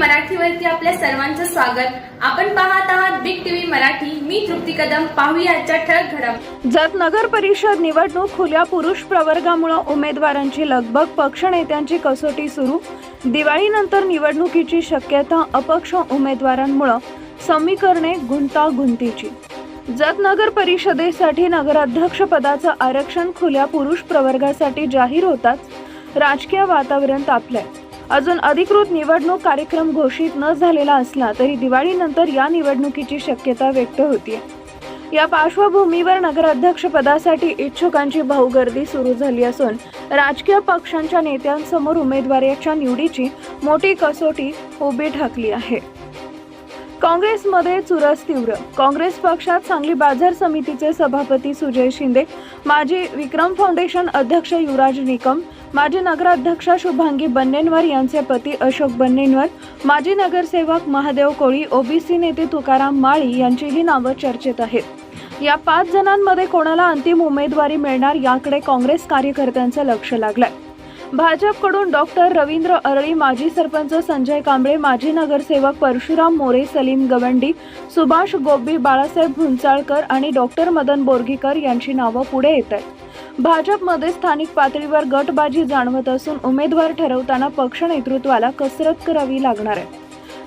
मराठीवरती आपल्या सर्वांचं स्वागत. आपण पाहत आहात बिग टीव्ही मराठी. मी तृप्ती कदम. पाहूया आजच्या ठळक घडम जत नगर परिषद निवडणूक खुल्या पुरुष प्रवर्गामुळे उमेदवारांची लगबग पक्ष नेत्यांची कसोटी सुरू. दिवाळीनंतर निवडणुकीची शक्यता अपक्ष उमेदवारांमुळे समीकरणे गुंतागुंतीची. जत नगर परिषदेसाठी नगराध्यक्ष पदाचं आरक्षण खुल्या पुरुष प्रवर्गासाठी जाहीर होताच राजकीय वातावरण तापलंय. अजून अधिकृत निवडणूक कार्यक्रम घोषित न झालेला असला तरी दिवाळीनंतर या निवडणुकीची शक्यता व्यक्त होती या पार्श्वभूमीवर नगराध्यक्ष पदासाठी इच्छुकांची भाऊगर्दी सुरू झाली असून राजकीय पक्षांच्या नेत्यांसमोर उमेदवाराच्या निवडीची मोठी कसोटी उभी ठाकली आहे. काँग्रेसमध्ये चुरस तीव्र. काँग्रेस पक्षात सांगली बाजार समितीचे सभापती सुजय शिंदे माजी विक्रम फाउंडेशन अध्यक्ष युवराज निकम माजी नगराध्यक्षा शुभांगी बन्नेनवर यांचे पती अशोक बन्नेनवर माजी नगरसेवक महादेव कोळी ओबीसी नेते तुकाराम माळी यांचीही नावं चर्चेत आहेत. या पाच जणांमध्ये कोणाला अंतिम उमेदवारी मिळणार याकडे काँग्रेस कार्यकर्त्यांचं लक्ष लागलंय. भाजपकडून डॉक्टर रवींद्र अरळी माजी सरपंच संजय कांबळे माजी नगरसेवक परशुराम मोरे सलीम गवंडी सुभाष गोबी बाळासाहेब भुंचाळकर आणि डॉक्टर मदन बोरगीकर यांची नावं पुढे येत आहेत. भाजपमध्ये स्थानिक पातळीवर गटबाजी जाणवत असून उमेदवार ठरवताना पक्ष नेतृत्वाला कसरत करावी लागणार आहे.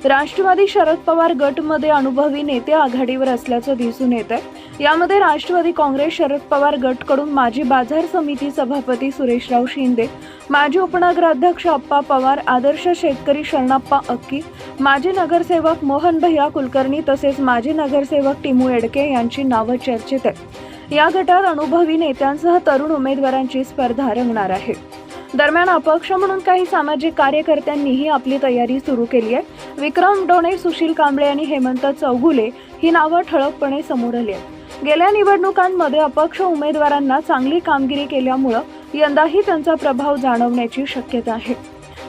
राष्ट्रवादी शरद पवार गटमध्ये अनुभवी नेते आघाडीवर असल्याचं दिसून येत आहे. यामध्ये राष्ट्रवादी काँग्रेस शरद पवार गटकडून माजी बाजार समिती सभापती सुरेशराव शिंदे माजी उपनगराध्यक्ष अप्पा पवार आदर्श शेतकरी शरणाप्पा अक्की माजी नगरसेवक मोहन भैया कुलकर्णी तसेच माजी नगरसेवक टिमू एडके यांची नावं चर्चेत आहेत. या गटात अनुभवी नेत्यांसह तरुण उमेदवारांची स्पर्धा रंगणार आहे. दरम्यान अपक्ष म्हणून काही सामाजिक कार्यकर्त्यांनीही आपली तयारी सुरू केली आहे. विक्रम डोणे सुशील कांबळे आणि हेमंत चौगुले ही नावं ठळकपणे समोर आली आहेत. गेल्या निवडणुकांमध्ये अपक्ष उमेदवारांना चांगली कामगिरी केल्यामुळं यंदाही त्यांचा प्रभाव जाणवण्याची शक्यता आहे.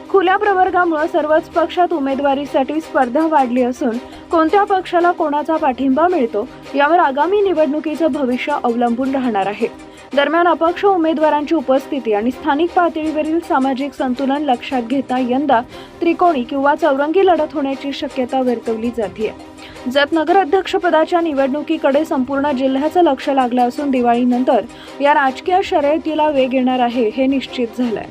खुल्या प्रवर्गामुळे सर्वच पक्षात उमेदवारीसाठी स्पर्धा वाढली असून कोणत्या पक्षाला कोणाचा पाठिंबा मिळतो यावर आगामी निवडणुकीचं भविष्य अवलंबून राहणार आहे. दरम्यान अपक्ष उमेदवारांची उपस्थिती आणि स्थानिक पातळीवरील सामाजिक संतुलन लक्षात घेता यंदा त्रिकोणी किंवा चौरंगी लढत होण्याची शक्यता वर्तवली जाते जत नगराध्यक्षपदाच्या निवडणुकीकडे संपूर्ण जिल्ह्याचं लक्ष लागलं असून दिवाळीनंतर या राजकीय शर्यतीला वेग येणार आहे हे निश्चित झालंय.